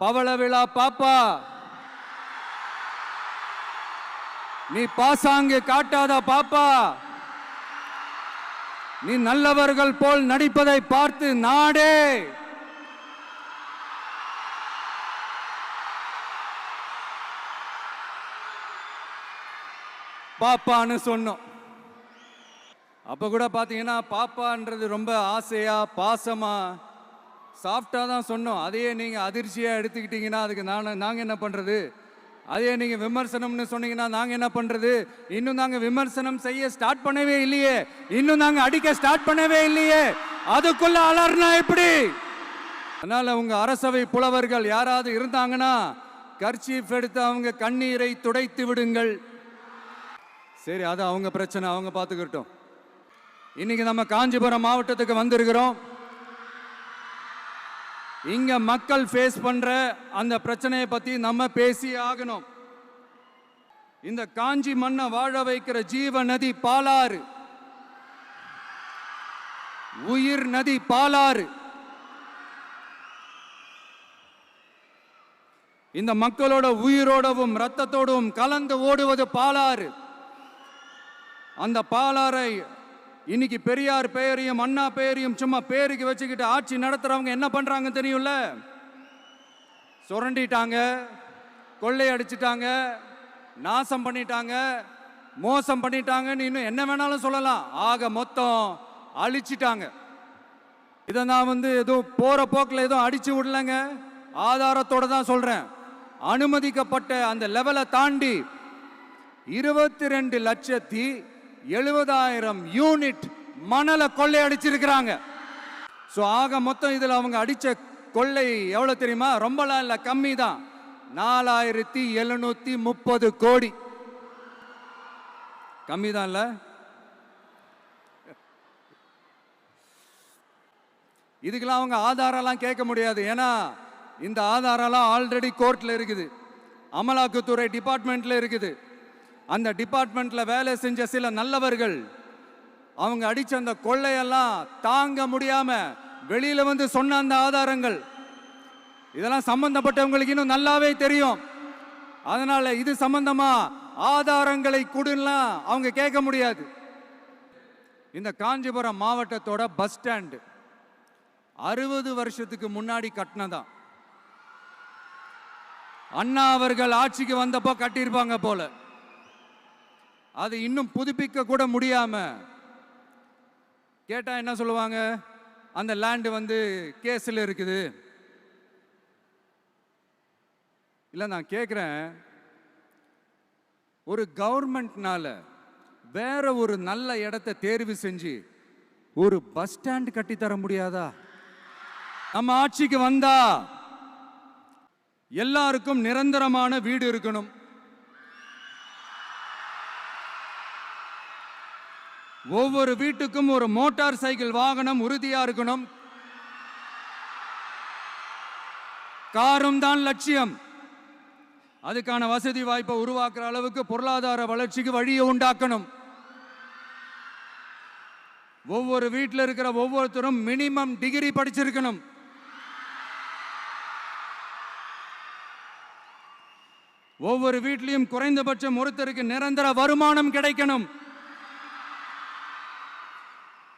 பவள விழா பாப்பா. நீ பாசாங்கு காட்டாத பாப்பா. நீ நல்லவர்கள் போல் நடிப்பதை பார்த்து நாடே. பாப்பான்னு சொன்னோம். அப்ப கூட பாத்தீங்கன்னா பாப்பான்றது ரொம்ப ஆசையா பாசமா சாஃப்டாக தான் சொன்னோம். அதையே நீங்கள் அதிர்ச்சியாக எடுத்துக்கிட்டீங்கன்னா அதுக்கு நான் நாங்கள் என்ன பண்ணுறது அதையே நீங்கள் விமர்சனம்னு சொன்னீங்கன்னா நாங்கள் என்ன பண்ணுறது இன்னும் நாங்கள் விமர்சனம் செய்ய ஸ்டார்ட் பண்ணவே இல்லையே. இன்னும் நாங்கள் அடிக்க ஸ்டார்ட் பண்ணவே இல்லையே. அதுக்குள்ள அலர்னா எப்படி? அதனால் உங்கள் அரசவை புலவர்கள் யாராவது இருந்தாங்கன்னா கர்ச்சீஃப் எடுத்து அவங்க கண்ணீரை துடைத்து விடுங்கள். சரி அது அவங்க பிரச்சனை. அவங்க பார்த்துக்கிட்டோம். இன்னைக்கு நம்ம காஞ்சிபுரம் மாவட்டத்துக்கு வந்திருக்கிறோம். இங்க மக்கள் ஃபேஸ் பண்ற அந்த பிரச்சனையை பத்தி நம்ம பேசி ஆகணும். இந்த காஞ்சி மண்ணை வாழ வைக்கிற ஜீவ நதி பாலாறு. உயிர் நதி பாலாறு. இந்த மக்களோட உயிரோடவும் ரத்தத்தோடும் கலந்து ஓடுவது பாலாறு. அந்த பாலாறை இன்னைக்கு பெரியார் பெயரையும் அண்ணா பெயரையும் சும்மா பேருக்கு வச்சுக்கிட்டு ஆட்சி நடத்துறவங்க என்ன பண்றாங்க தெரியும்ல? சுரண்டிட்டாங்க கொள்ளையடிச்சிட்டாங்க நாசம் பண்ணிட்டாங்க மோசம் பண்ணிட்டாங்கன்னு இன்னும் என்ன வேணாலும் சொல்லலாம். ஆக மொத்தம் அழிச்சிட்டாங்க. இதை நான் வந்து எதுவும் போற போக்கில் எதுவும் அடிச்சு விடலங்க. ஆதாரத்தோட தான் சொல்றேன். அனுமதிக்கப்பட்ட அந்த லெவலை தாண்டி இருபத்தி ரெண்டு லட்சத்தி எழுபதாயிரம் யூனிட் மணலை கொள்ளை அடிச்சிருக்கிறாங்க ஸோ ஆக மொத்தம் இதில் அவங்க அடித்த கொள்ளை எவ்வளோ தெரியுமா? ரொம்பலாம் இல்லை கம்மி தான் நாலாயிரத்தி எழுநூற்றி முப்பது கோடி. கம்மி தான் இல்லை? இதுக்கெல்லாம் அவங்க ஆதாரம்லாம் கேட்க முடியாது. ஏன்னா இந்த ஆதாரம்லாம் ஆல்ரெடி கோர்ட்டில் இருக்குது. அமலாக்கத்துறை டிபார்ட்மெண்ட்டில் இருக்குது. அந்த டிபார்ட்மெண்ட்ல வேலை செஞ்ச சில நல்லவர்கள் அவங்க அடிச்ச அந்த கொள்ளையெல்லாம் தாங்க முடியாம வெளியில வந்து சொன்ன அந்த ஆதாரங்கள் இதெல்லாம் சம்பந்தப்பட்டவங்களுக்கு இன்னும் நல்லாவே தெரியும். அதனால இது சம்பந்தமா ஆதாரங்களை கொடுலாம் அவங்க கேட்க முடியாது. இந்த காஞ்சிபுரம் மாவட்டத்தோட பஸ் ஸ்டாண்டு அறுபது வருஷத்துக்கு முன்னாடி கட்டினதான். அண்ணா அவர்கள் ஆட்சிக்கு வந்தப்போ கட்டியிருப்பாங்க போல. அது இன்னும் புதுப்பிக்க கூட முடியாம கேட்டா என்ன சொல்லுவாங்க? அந்த லேண்டு வந்து கேஸில் இருக்குது. இல்லை நான் கேட்குறேன் ஒரு கவர்மெண்ட்னால வேற ஒரு நல்ல இடத்த தேர்வு செஞ்சு ஒரு பஸ் ஸ்டாண்ட் கட்டித்தர முடியாதா? நம்ம ஆட்சிக்கு வந்தா எல்லாருக்கும் நிரந்தரமான வீடு இருக்கணும். ஒவ்வொரு வீட்டுக்கும் ஒரு மோட்டார் சைக்கிள் வாகனம் உறுதியா இருக்கணும். காரும் தான் லட்சியம். அதுக்கான வசதி வாய்ப்பை உருவாக்குற அளவுக்கு பொருளாதார வளர்ச்சிக்கு வழியை உண்டாக்கணும். ஒவ்வொரு வீட்டில் இருக்கிற ஒவ்வொருத்தரும் மினிமம் டிகிரி படிச்சிருக்கணும். ஒவ்வொரு வீட்லையும் குறைந்தபட்சம் ஒருத்தருக்கு நிரந்தர வருமானம் கிடைக்கணும்.